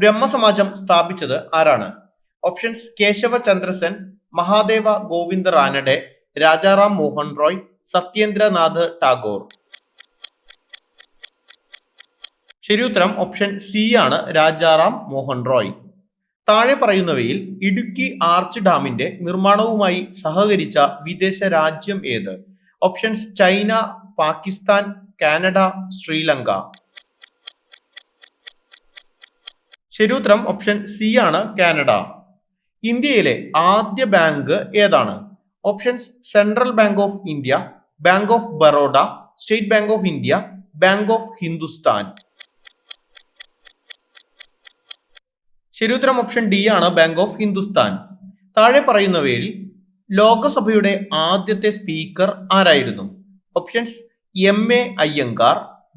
ബ്രഹ്മസമാജം സ്ഥാപിച്ചത് ആരാണ്? ഓപ്ഷൻസ് കേശവ ചന്ദ്രസൻ മഹാദേവ ഗോവിന്ദ റാനഡെ രാജാറാം മോഹൻ റോയ് സത്യേന്ദ്രനാഥ് ടാഗോർ. ശരിയുത്തരം ഓപ്ഷൻ സി ആണ് രാജാറാം മോഹൻ റോയ്. താഴെ പറയുന്നവയിൽ ഇടുക്കി ആർച്ച് ഡാമിന്റെ നിർമ്മാണവുമായി സഹകരിച്ച വിദേശ രാജ്യം ഏത്? Options China Pakistan Canada Sri Lanka. ശരിയുത്തരം ഓപ്ഷൻ സി ആണ് കാനഡ. ഇന്ത്യയിലെ ആദ്യ ബാങ്ക് ഏതാണ്? Options Central Bank of India Bank of Baroda State Bank of India Bank of Hindustan ശരിയുത്തരം ഓപ്ഷൻ ഡി ആണ് ബാങ്ക് ഓഫ് ഹിന്ദുസ്ഥാൻ താഴെ പറയുന്നവയിൽ ലോകസഭയുടെ ആദ്യത്തെ സ്പീക്കർ ആരായിരുന്നു? Options M A Ayyangar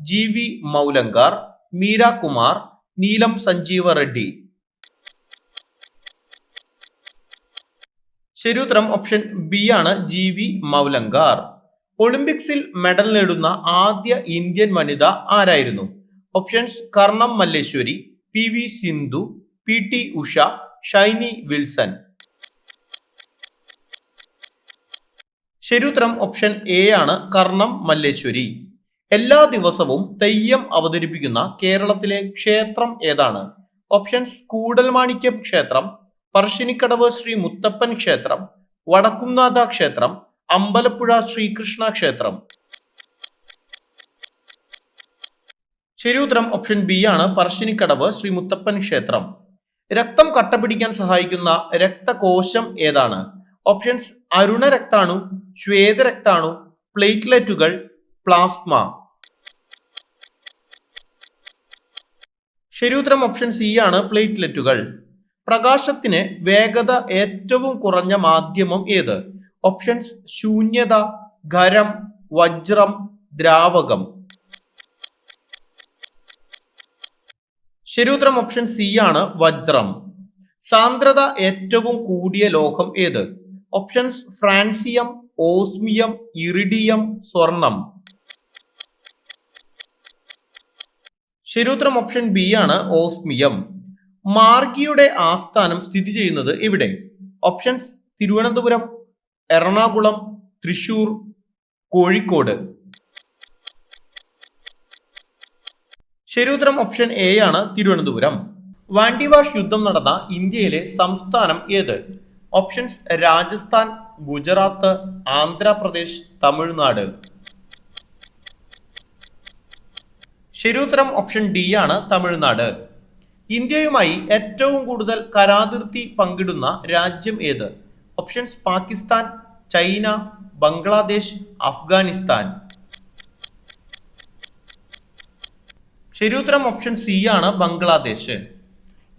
G V Mavalankar Meera Kumar Neelam Sanjeeva Reddy. ശരിയുത്തരം option B ആണ് G V Mavalankar. ഒളിമ്പിക്സിൽ മെഡൽ നേടുന്ന ആദ്യ ഇന്ത്യൻ വനിത ആരായിരുന്നു? Options Karnam Malleswari P V Sindhu P T Usha Shiny Wilson. ശരിയുത്തരം ഓപ്ഷൻ എ ആണ് കർണം മല്ലേശ്വരി. എല്ലാ ദിവസവും തെയ്യം അവതരിപ്പിക്കുന്ന കേരളത്തിലെ ക്ഷേത്രം ഏതാണ്? ഓപ്ഷൻസ് കൂടൽമാണിക്യം ക്ഷേത്രം പറശ്ശിനിക്കടവ് ശ്രീ മുത്തപ്പൻ ക്ഷേത്രം വടക്കുംനാഥ ക്ഷേത്രം അമ്പലപ്പുഴ ശ്രീകൃഷ്ണ ക്ഷേത്രം. ശരിയുത്തരം ഓപ്ഷൻ ബി ആണ് പറശ്ശിനിക്കടവ് ശ്രീ മുത്തപ്പൻ ക്ഷേത്രം. രക്തം കട്ടപിടിക്കാൻ സഹായിക്കുന്ന രക്തകോശം ഏതാണ്? ഓപ്ഷൻസ് അരുണരക്താണു ശ്വേതരക്താണു ശ്വേത രക്താണു പ്ലേറ്റ്ലെറ്റുകൾ പ്ലാസ്മ. ശരിയുത്തരം ഓപ്ഷൻ സി ആണ് പ്ലേറ്റ്ലെറ്റുകൾ. പ്രകാശത്തിന് വേഗത ഏറ്റവും കുറഞ്ഞ മാധ്യമം ഏത്? ഓപ്ഷൻസ് ശൂന്യത ഖരം വജ്രം ദ്രാവകം. ശരിയുത്തരം ഓപ്ഷൻ സി ആണ് വജ്രം. സാന്ദ്രത ഏറ്റവും കൂടിയ ലോഹം ഏത്? ഓപ്ഷൻസ് ഫ്രാൻസിയം ഓസ്മിയം ഇറിഡിയം സ്വർണം ശരിയുത്തരം ഓപ്ഷൻ ബി ആണ് ഓസ്മിയം. മാർഗിയുടെ ആസ്ഥാനം സ്ഥിതി ചെയ്യുന്നത് ഇവിടെ. ഓപ്ഷൻസ് തിരുവനന്തപുരം എറണാകുളം തൃശൂർ കോഴിക്കോട്. ശരിയുത്തരം ഓപ്ഷൻ എ ആണ് തിരുവനന്തപുരം. വാണ്ടിവാഷ് യുദ്ധം നടന്ന ഇന്ത്യയിലെ സംസ്ഥാനം ഏത്? ഓപ്ഷൻസ് രാജസ്ഥാൻ ഗുജറാത്ത് ആന്ധ്രാപ്രദേശ് തമിഴ്നാട്. ശരിയുത്തരം ഓപ്ഷൻ ഡി ആണ് തമിഴ്നാട്. ഇന്ത്യയുമായി ഏറ്റവും കൂടുതൽ കരാതിർത്തി പങ്കിടുന്ന രാജ്യം ഏത്? Options Pakistan China Bangladesh Afghanistan. ശരിയുത്തരം ഓപ്ഷൻ സി ആണ് ബംഗ്ലാദേശ്.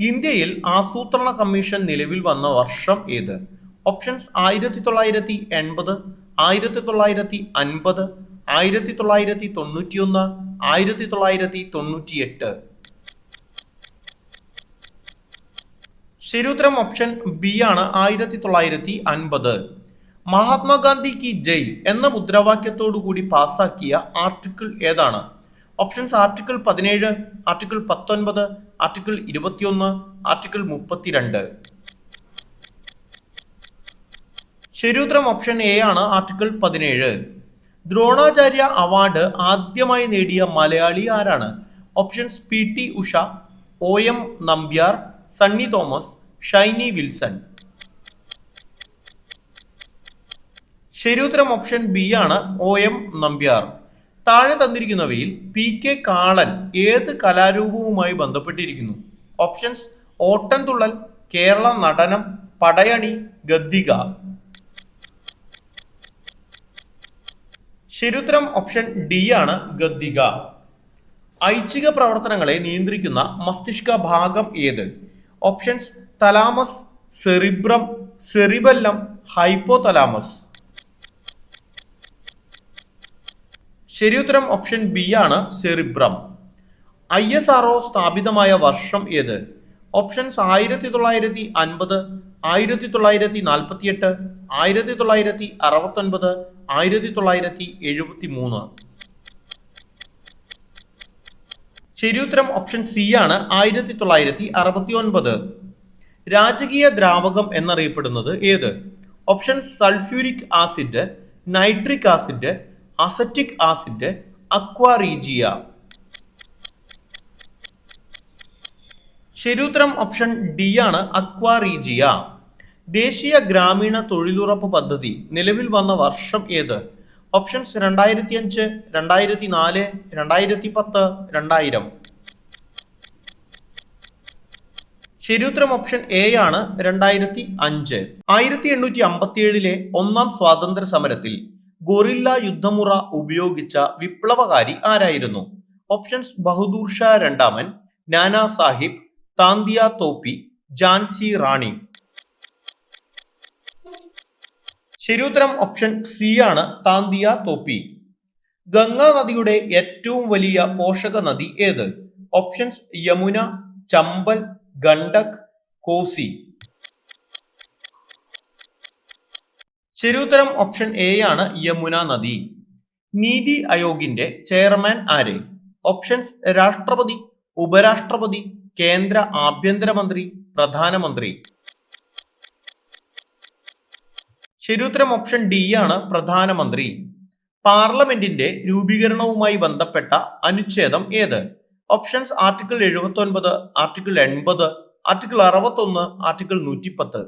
ഇന്ത്യയിൽ ആസൂത്രണ കമ്മീഷൻ നിലവിൽ വന്ന വർഷം ഏത്? ഓപ്ഷൻസ് ആയിരത്തി തൊള്ളായിരത്തി എൺപത് ആയിരത്തി തൊള്ളായിരത്തി അൻപത് ആയിരത്തി തൊള്ളായിരത്തി തൊണ്ണൂറ്റിയൊന്ന് ആയിരത്തി തൊള്ളായിരത്തി തൊണ്ണൂറ്റിയെട്ട് ശരിയുത്തരം ഓപ്ഷൻ ബി ആണ് ആയിരത്തി തൊള്ളായിരത്തി അൻപത് മഹാത്മാഗാന്ധി കി ജയ് എന്ന മുദ്രാവാക്യത്തോടു കൂടി പാസാക്കിയ ആർട്ടിക്കിൾ ഏതാണ്? ഓപ്ഷൻസ് ആർട്ടിക്കിൾ പതിനേഴ് ആർട്ടിക്കിൾ പത്തൊൻപത് ആർട്ടിക്കിൾ ഇരുപത്തിയൊന്ന് ആർട്ടിക്കിൾ മുപ്പത്തിരണ്ട്. ശരിയുത്തരം ഓപ്ഷൻ എ ആണ് ആർട്ടിക്കിൾ പതിനേഴ്. ദ്രോണാചാര്യ അവാർഡ് ആദ്യമായി നേടിയ മലയാളി ആരാണ്? Options P T Usha O M Nambiar Sunny Thomas Shiny Wilson. ശരിയുത്തരം ഓപ്ഷൻ ബി ആണ് ഒ എം നമ്പ്യാർ. താഴെ തന്നിരിക്കുന്നവയിൽ പി കെ കാളൻ ഏത് കലാരൂപവുമായി ബന്ധപ്പെട്ടിരിക്കുന്നു? ഓപ്ഷൻസ് ഓട്ടൻതുള്ളൽ കേരള നടനം പടയണി ഗദ്ദിക. ശരിയുത്തരം ഓപ്ഷൻ ഡി ആണ് ഗദ്ദിക. ഐച്ഛിക പ്രവർത്തനങ്ങളെ നിയന്ത്രിക്കുന്ന മസ്തിഷ്ക ഭാഗം ഏത്? Options thalamus cerebrum cerebellum hypothalamus. ശരിയുത്തരം ഓപ്ഷൻ ബി ആണ് സെറിബ്രം. ഐ എസ് ആർ സ്ഥാപിതമായ വർഷം ഏത്? ഓപ്ഷൻസ് ആയിരത്തി തൊള്ളായിരത്തി അൻപത് ആയിരത്തി തൊള്ളായിരത്തി നാൽപ്പത്തിയെട്ട് ആയിരത്തി തൊള്ളായിരത്തി അറുപത്തൊൻപത് ആയിരത്തി തൊള്ളായിരത്തി എഴുപത്തി മൂന്ന് ശരിയുത്തരം ഓപ്ഷൻ സി ആണ് ആയിരത്തി തൊള്ളായിരത്തി അറുപത്തി ഒൻപത് രാജകീയ ദ്രാവകം എന്നറിയപ്പെടുന്നത് ഏത്? Option sulphuric acid nitric acid acetic acid aqua regia ശരിയുത്തരം ഓപ്ഷൻ ഡി ആണ് അക്വാറീജിയ. ദേശീയ ഗ്രാമീണ തൊഴിലുറപ്പ് പദ്ധതി. നിലവിൽ വന്ന വർഷം ഏത്? ഓപ്ഷൻസ് രണ്ടായിരത്തി അഞ്ച് രണ്ടായിരത്തി നാല് രണ്ടായിരത്തി പത്ത് രണ്ടായിരം. ശരിയുത്തരം ഓപ്ഷൻ എ ആണ് രണ്ടായിരത്തി അഞ്ച് ആയിരത്തി എണ്ണൂറ്റി അമ്പത്തി ഏഴിലെ ഒന്നാം സ്വാതന്ത്ര്യ സമരത്തിൽ ഗൊറില്ല യുദ്ധമുറ ഉപയോഗിച്ച വിപ്ലവകാരി ആരായിരുന്നു? ഓപ്ഷൻസ് ബഹദൂർ ഷാ രണ്ടാമൻ നാനാ സാഹിബ് താന്തിയ തോപ്പി ജാൻസി റാണി. ശരിയുത്തരം ഓപ്ഷൻ സി ആണ് താന്തിയ തോപ്പി. ഗംഗാ നദിയുടെ ഏറ്റവും വലിയ പോഷക നദി ഏത്? ഓപ്ഷൻസ് യമുന ചമ്പൽ ഗണ്ഡക് കോസി. ശരിയുത്തരം ഓപ്ഷൻ എ ആണ് യമുന നദി. നീതി ആയോഗിന്റെ ചെയർമാൻ ആര്? ഓപ്ഷൻസ് രാഷ്ട്രപതി ഉപരാഷ്ട്രപതി കേന്ദ്ര ആഭ്യന്തരമന്ത്രി പ്രധാനമന്ത്രി. ശരിയുത്തരം ഓപ്ഷൻ ഡി ആണ് പ്രധാനമന്ത്രി. പാർലമെന്റിന്റെ രൂപീകരണവുമായി ബന്ധപ്പെട്ട അനുച്ഛേദം ഏത്? ഓപ്ഷൻസ് ആർട്ടിക്കിൾ എഴുപത്തി ഒൻപത് ആർട്ടിക്കിൾ എൺപത് ആർട്ടിക്കിൾ അറുപത്തൊന്ന് ആർട്ടിക്കിൾ നൂറ്റിപ്പത്ത്.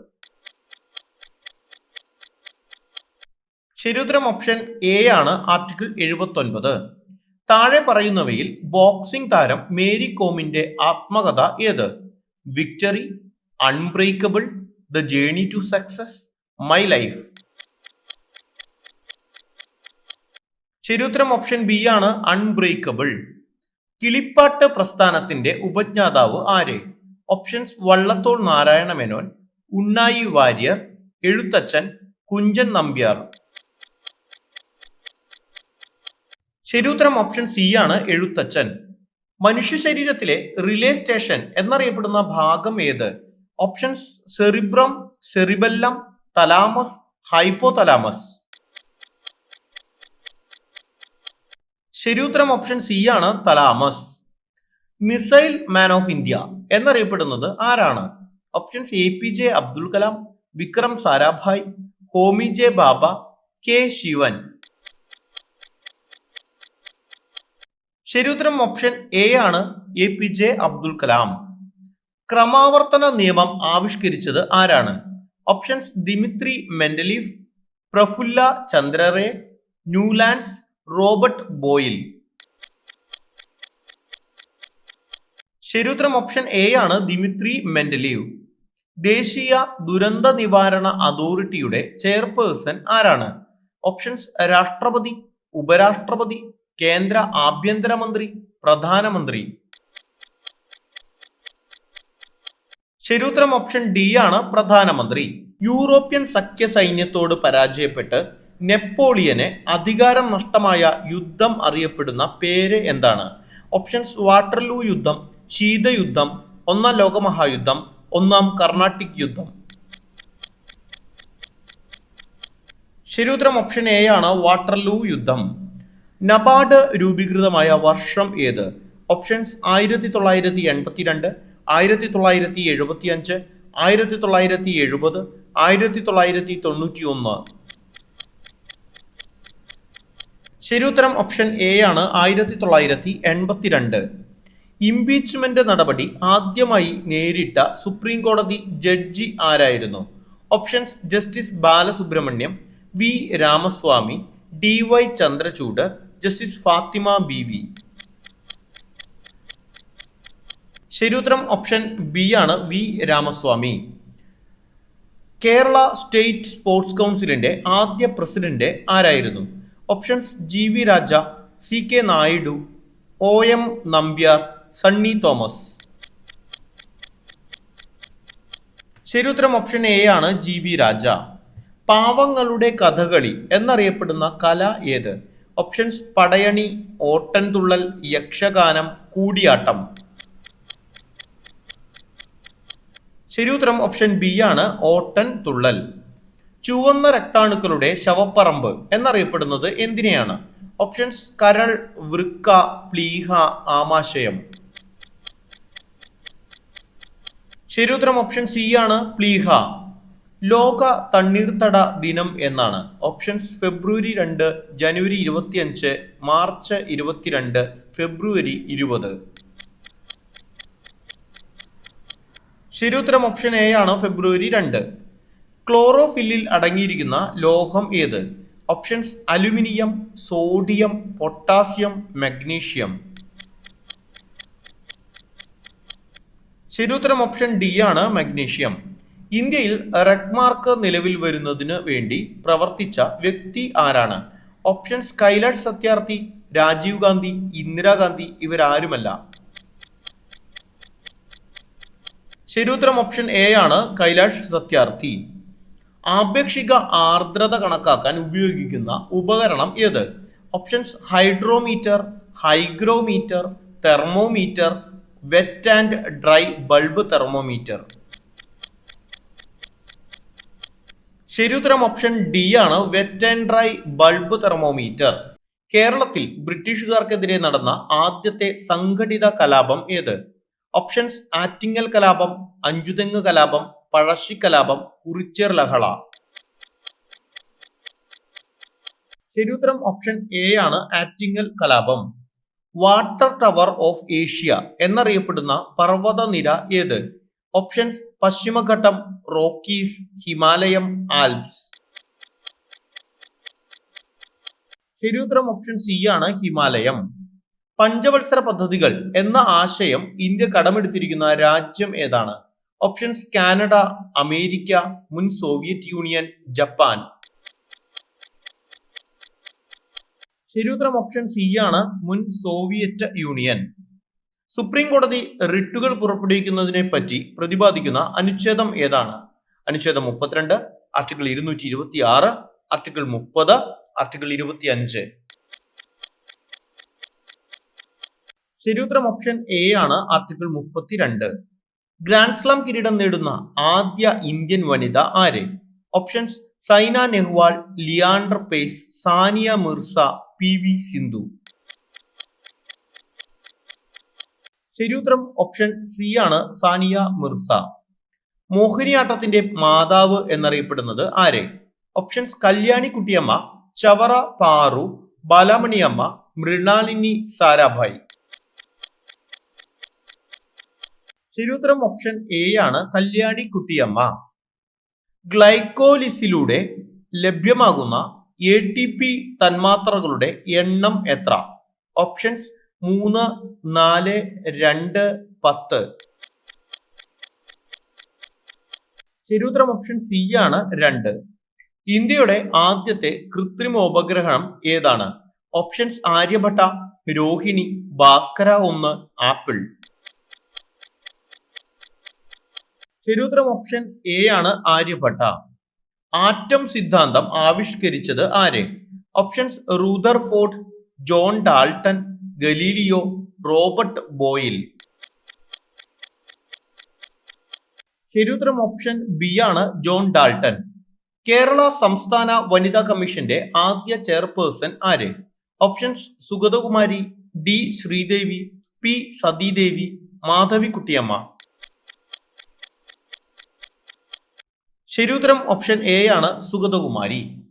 ശരിയുത്തരം ഓപ്ഷൻ എ ആണ് ആർട്ടിക്കിൾ എഴുപത്തി ഒൻപത് താഴെ പറയുന്നവയിൽ ബോക്സിംഗ് താരം മേരി കോമിന്റെ ആത്മകഥ ഏത്? Victory unbreakable the journey to success my life ശരിയുത്തരം ഓപ്ഷൻ ബി ആണ് അൺബ്രേക്കബിൾ കിളിപ്പാട്ട് പ്രസ്ഥാനത്തിന്റെ ഉപജ്ഞാതാവ് ആര്? ഓപ്ഷൻസ് വള്ളത്തോൾ നാരായണ മേനോൻ ഉണ്ണായി വാര്യർ എഴുത്തച്ഛൻ കുഞ്ചൻ നമ്പ്യാർ. ശരിയുത്തരം ഓപ്ഷൻ സി ആണ് എഴുത്തച്ഛൻ. മനുഷ്യ ശരീരത്തിലെ റിലേ സ്റ്റേഷൻ എന്നറിയപ്പെടുന്ന ഭാഗം ഏത്? Options cerebrum cerebellum thalamus hypothalamus ശരിയുത്തരം ഓപ്ഷൻ സി ആണ് thalamus missile man of India എന്നറിയപ്പെടുന്നത് ആരാണ്? Options A P J Abdul Kalam Vikram Sarabhai Homi J Bhabha K Sivan ശരിയുത്തരം ഓപ്ഷൻ എ ആണ് A P J Abdul Kalam ക്രമാവർത്തന നിയമം ആവിഷ്കരിച്ചത് ആരാണ്? Options Dmitri മെന്റലീഫ് Prafulla Chandra Ray Newlands Robert Boyle ശരിയുത്തരം option A ആണ് Dmitri Mendeleev ദേശീയ ദുരന്ത നിവാരണ അതോറിറ്റിയുടെ ചെയർപേഴ്സൺ ആരാണ്? ഓപ്ഷൻസ് രാഷ്ട്രപതി ഉപരാഷ്ട്രപതി കേന്ദ്ര ആഭ്യന്തരമന്ത്രി പ്രധാനമന്ത്രി. ശരിയുത്തരം ഓപ്ഷൻ ഡി ആണ് പ്രധാനമന്ത്രി. യൂറോപ്യൻ സഖ്യ സൈന്യത്തോട് പരാജയപ്പെട്ട് നെപ്പോളിയന് അധികാരം നഷ്ടമായ യുദ്ധം അറിയപ്പെടുന്ന പേര് എന്താണ്? ഓപ്ഷൻസ് വാട്ടർലൂ യുദ്ധം ശീതയുദ്ധം ഒന്നാം ലോകമഹായുദ്ധം ഒന്നാം കർണാട്ടിക് യുദ്ധം. ശരിയുത്തരം ഓപ്ഷൻ എ ആണ് വാട്ടർലൂ യുദ്ധം. നബാർഡ് രൂപീകൃതമായ വർഷം ഏത്? ഓപ്ഷൻസ് ആയിരത്തി തൊള്ളായിരത്തി എൺപത്തിരണ്ട് ആയിരത്തി തൊള്ളായിരത്തി എഴുപത്തി അഞ്ച് ആയിരത്തി തൊള്ളായിരത്തി എഴുപത് ആയിരത്തി തൊള്ളായിരത്തി തൊണ്ണൂറ്റി ഒന്ന് ശരിയുത്തരം ഓപ്ഷൻ എ ആണ് ആയിരത്തി തൊള്ളായിരത്തി എൺപത്തിരണ്ട് ഇംപീച്ച്മെന്റ് നടപടി ആദ്യമായി നേരിട്ട സുപ്രീം കോടതി ജഡ്ജി ആരായിരുന്നു? Options justice Balasubrahmanyam V Ramaswami D Y Chandrachud justice Fathima B V ശരിയുത്തരം ഓപ്ഷൻ ബി ആണ് V Ramaswami. Kerala state sports കൗൺസിലിന്റെ ആദ്യ പ്രസിഡന്റ് ആരായിരുന്നു? Options G V Raja C K Naidu O M Nambiar Sunny Thomas. ശരിയുത്തരം option A ആണ് G V Raja. പാവങ്ങളുടെ കഥകളി എന്നറിയപ്പെടുന്ന കല ഏത്? ഓപ്ഷൻസ് പടയണി ഓട്ടൻതുള്ളൽ യക്ഷഗാനം കൂടിയാട്ടം. ശരിയുത്തരം ഓപ്ഷൻ ബി ആണ് ഓട്ടൻ തുള്ളൽ. ചുവന്ന രക്താണുക്കളുടെ ശവപ്പറമ്പ് എന്നറിയപ്പെടുന്നത് എന്തിനെയാണ്? ഓപ്ഷൻസ് കരൾ വൃക്ക പ്ലീഹ ആമാശയം. ശരിയുത്തരം ഓപ്ഷൻ സി ആണ് പ്ലീഹ. ലോക തണ്ണീർത്തട ദിനം എന്നാണ്. ഓപ്ഷൻസ് ഫെബ്രുവരി രണ്ട് ജനുവരി ഇരുപത്തിയഞ്ച് മാർച്ച് ഇരുപത്തിരണ്ട് ഫെബ്രുവരി ഇരുപത്. ശരിയുത്തരം ഓപ്ഷൻ എ ആണ് ഫെബ്രുവരി രണ്ട്. ക്ലോറോഫില്ലിൽ അടങ്ങിയിരിക്കുന്ന ലോഹം ഏത്? Options aluminium sodium potassium magnesium. ശരിയുത്തരം ഓപ്ഷൻ ഡി ആണ് മഗ്നീഷ്യം. ഇന്ത്യയിൽ റെഡ് മാർക്ക് നിലവിൽ വരുന്നതിന് വേണ്ടി പ്രവർത്തിച്ച വ്യക്തി ആരാണ്? ഓപ്ഷൻസ് കൈലാഷ് സത്യാർത്ഥി രാജീവ് ഗാന്ധി ഇന്ദിരാഗാന്ധി ഇവരാരുമല്ല. ശരിയുത്തരം ഓപ്ഷൻ എ ആണ് കൈലാഷ് സത്യാർത്ഥി. ആപേക്ഷിക ആർദ്രത കണക്കാക്കാൻ ഉപയോഗിക്കുന്ന ഉപകരണം ഏത്? Options hydrometer hygrometer thermometer wet and dry bulb thermometer ശരിയുത്തരം ഓപ്ഷൻ ഡി ആണ് wet and dry bulb thermometer. കേരളത്തിൽ ബ്രിട്ടീഷുകാർക്കെതിരെ നടന്ന ആദ്യത്തെ സംഘടിത കലാപം ഏത്? ഓപ്ഷൻസ് ആറ്റിങ്ങൽ കലാപം അഞ്ചുതെങ്ങ് കലാപം പഴശ്ശി കലാപം കുറിച്ചേർ ലഹള. ശരിയുത്തരം ഓപ്ഷൻ എ ആണ് ആറ്റിങ്ങൽ കലാപം. വാട്ടർ ടവർ ഓഫ് ഏഷ്യ എന്നറിയപ്പെടുന്ന പർവതനിര ഏത്? ഓപ്ഷൻസ് പശ്ചിമഘട്ടം റോക്കീസ് ഹിമാലയം ആൽപ്സ് ശരിയുത്തരം ഓപ്ഷൻ സി ആണ് ഹിമാലയം. പഞ്ചവത്സര പദ്ധതികൾ എന്ന ആശയം ഇന്ത്യ കടമെടുത്തിരിക്കുന്ന രാജ്യം ഏതാണ്? ഓപ്ഷൻസ് കാനഡ അമേരിക്ക മുൻ സോവിയറ്റ് യൂണിയൻ ജപ്പാൻ. ശരിയുത്തരം ഓപ്ഷൻ സി ആണ് മുൻ സോവിയറ്റ് യൂണിയൻ. സുപ്രീം കോടതി റിട്ടുകൾ പുറപ്പെടുവിക്കുന്നതിനെ പറ്റി പ്രതിപാദിക്കുന്ന അനുച്ഛേദം ഏതാണ്? അനുച്ഛേദം മുപ്പത്തിരണ്ട് ആർട്ടിക്കിൾ ഇരുന്നൂറ്റി ഇരുപത്തി ആറ് ആർട്ടിക്കിൾ മുപ്പത് ആർട്ടിക്കിൾ ഇരുപത്തി അഞ്ച് ശരിയുത്തരം ഓപ്ഷൻ എ ആണ് ആർട്ടിക്കിൾ മുപ്പത്തിരണ്ട്. ഗ്രാൻഡ് സ്ലാം കിരീടം നേടുന്ന ആദ്യ ഇന്ത്യൻ വനിത ആര്? Options Saina Nehwal Leander Paes Sania Mirza P V Sindhu. ശരിയുത്തരം ഓപ്ഷൻ സി ആണ് സാനിയ മിർസ. മോഹിനിയാട്ടത്തിന്റെ മാതാവ് എന്നറിയപ്പെടുന്നത് ആരെ? ഓപ്ഷൻസ് കല്യാണി കുട്ടിയമ്മ ചവറ പാറു ബാലാമണിയമ്മ മൃണാലിനി സാരാഭായി. ശരിയുത്തരം ഓപ്ഷൻ എ ആണ് കല്യാണി കുട്ടിയമ്മ. ഗ്ലൈക്കോലിസിലൂടെ ലഭ്യമാകുന്ന എ ടി പി തന്മാത്രകളുടെ എണ്ണം എത്ര? ഓപ്ഷൻസ് മൂന്ന് നാല് രണ്ട് പത്ത്. ശരിയുത്തരം ഓപ്ഷൻ സി ആണ് രണ്ട്. ഇന്ത്യയുടെ ആദ്യത്തെ കൃത്രിമ ഉപഗ്രഹണം ഏതാണ്? ഓപ്ഷൻസ് ആര്യഭട്ട രോഹിണി ഭാസ്കര ഒന്ന് ആപ്പിൾ. ശരിയുത്തരം ഓപ്ഷൻ എ ആണ് ആര്യഭട്ട. ആറ്റം സിദ്ധാന്തം ആവിഷ്കരിച്ചത് ആര്? Options Rutherford John Dalton Galileo Robert Boyle. ശരിയുത്തരം ഓപ്ഷൻ ബി ആണ് ജോൺ ഡാൾട്ടൺ. കേരള സംസ്ഥാന വനിതാ കമ്മീഷന്റെ ആദ്യ ചെയർപേഴ്സൺ ആര്? Options Sugathakumari D Sreedevi P Sathidevi Madhavikutty Amma ശരിയുത്തരം ഓപ്ഷൻ എ ആണ് സുഗതകുമാരി.